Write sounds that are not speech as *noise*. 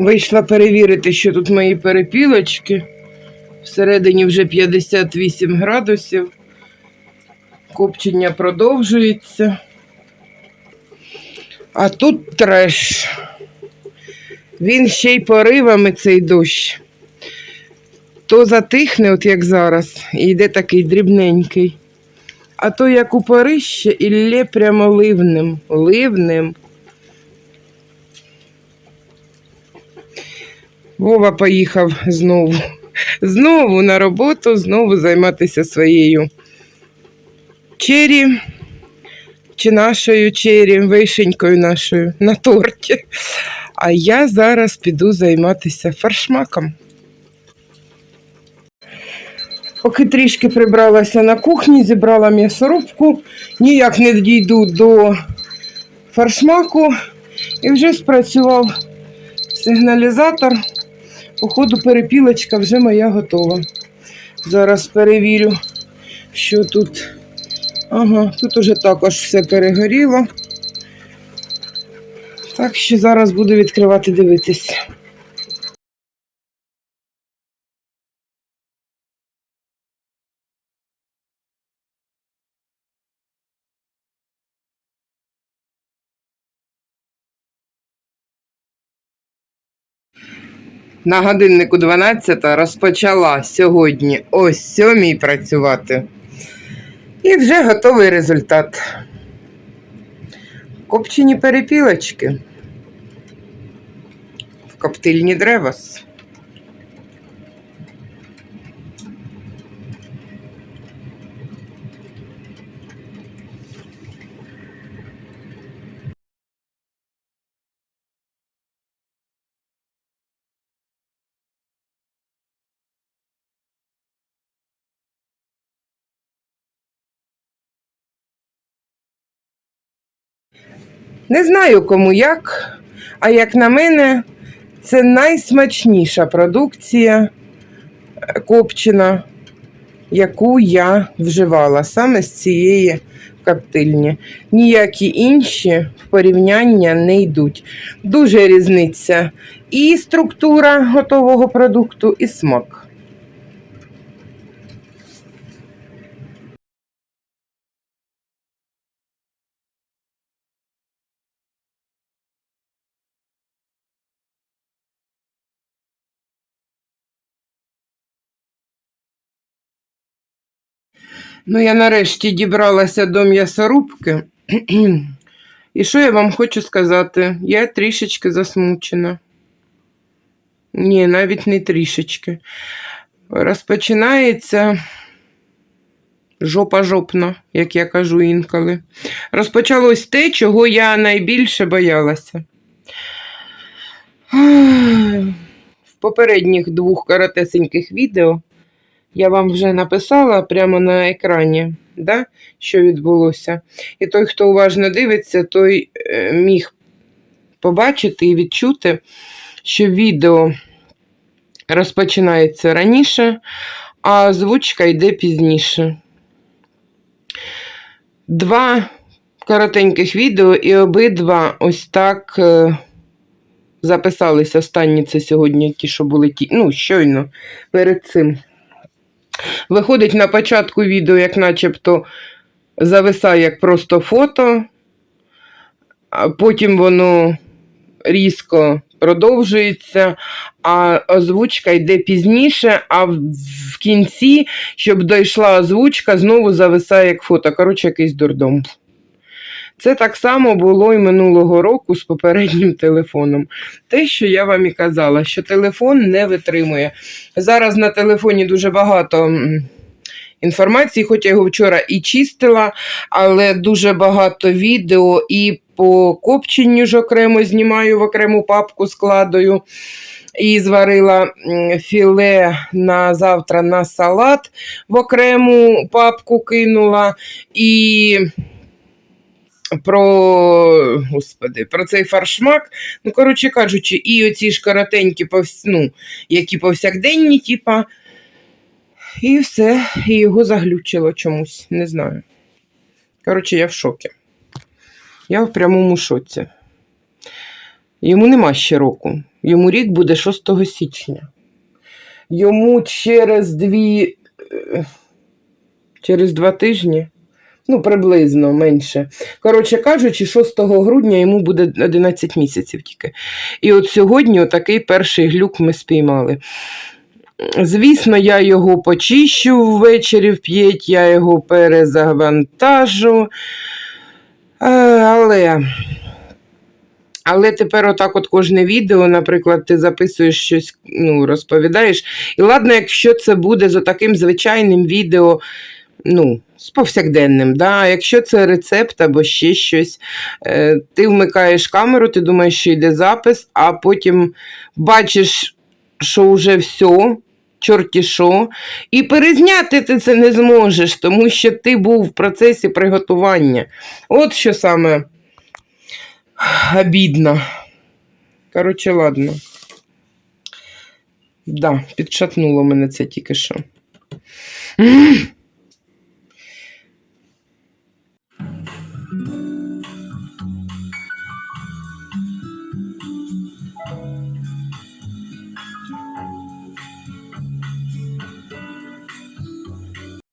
Вийшла перевірити, що тут мої перепілочки. Всередині вже 58 градусів. Копчення продовжується. А тут треш. Він ще й поривами цей дощ. То затихне, от як зараз, і йде такий дрібненький. А то як у порище і лє прямо ливнем, ливнем. Вова поїхав знову. Знову на роботу, знову займатися своєю чері чи нашою чері, вишенькою нашою на торті. А я зараз піду займатися фаршмаком. Поки трішки прибралася на кухні, зібрала м'ясорубку, ніяк не дійду до фаршмаку і вже спрацював сигналізатор. Походу, перепілочка вже моя готова. Зараз перевірю, що тут. Ага, тут уже також все перегоріло. Так що зараз буду відкривати дивитись. На годиннику 12 розпочала сьогодні о 7 працювати. І вже готовий результат. Копчені перепілочки. В коптильні древос. Не знаю кому як, а як на мене, це найсмачніша продукція е, копчена, яку я вживала саме з цієї коптильні. Ніякі інші в порівняння не йдуть. Дуже різниця і структура готового продукту, і смак. Ну, я нарешті дібралася до м'ясорубки. *clears throat* І що я вам хочу сказати? Я трішечки засмучена. Ні, навіть не трішечки. Розпочинається жопа жопна, як я кажу інколи. Розпочалось те, чого я найбільше боялася. В попередніх двох коротесеньких відео я вам вже написала прямо на екрані, да, що відбулося. І той, хто уважно дивиться, той е, міг побачити і відчути, що відео розпочинається раніше, а озвучка йде пізніше. Два коротеньких відео, і обидва ось так е, записались. Останні це сьогодні ті, що були ті, ну, щойно перед цим. Виходить на початку відео, як начебто зависає як просто фото, а потім воно різко продовжується, а озвучка йде пізніше, а в кінці, щоб дійшла озвучка, знову зависає як фото. Коротше, якийсь дурдом. Це так само було і минулого року з попереднім телефоном. Те, що я вам і казала, що телефон не витримує. Зараз на телефоні дуже багато інформації, хоч я його вчора і чистила, але дуже багато відео і по копченню ж окремо знімаю в окрему папку складаю. І зварила філе на завтра на салат в окрему папку кинула. І про, господи, про цей фаршмак. Ну, коротше кажучи, і оці ж коротенькі, ну, які повсякденні, типа, і все, і його заглючило чомусь, не знаю. Коротше, я в шокі. Я в прямому шоці. Йому нема ще року. Йому рік буде 6 січня. Йому через дві. е, Через два тижні. Ну, приблизно менше. Коротше кажучи, 6 грудня йому буде 11 місяців тільки. І от сьогодні отакий перший глюк ми спіймали. Звісно, я його почищу ввечері в п'ять, я його перезавантажу. Е, Але. Але тепер отак от кожне відео, наприклад, ти записуєш щось, ну, розповідаєш. І ладно, якщо це буде за таким звичайним відео, ну, з повсякденним, да? якщо це рецепт або ще щось, е, ти вмикаєш камеру, ти думаєш, що йде запис, а потім бачиш, що вже все, чорті що, і перезняти ти це не зможеш, тому що ти був в процесі приготування. От що саме обідно. Коротше, ладно. Да, підшатнуло мене це тільки що.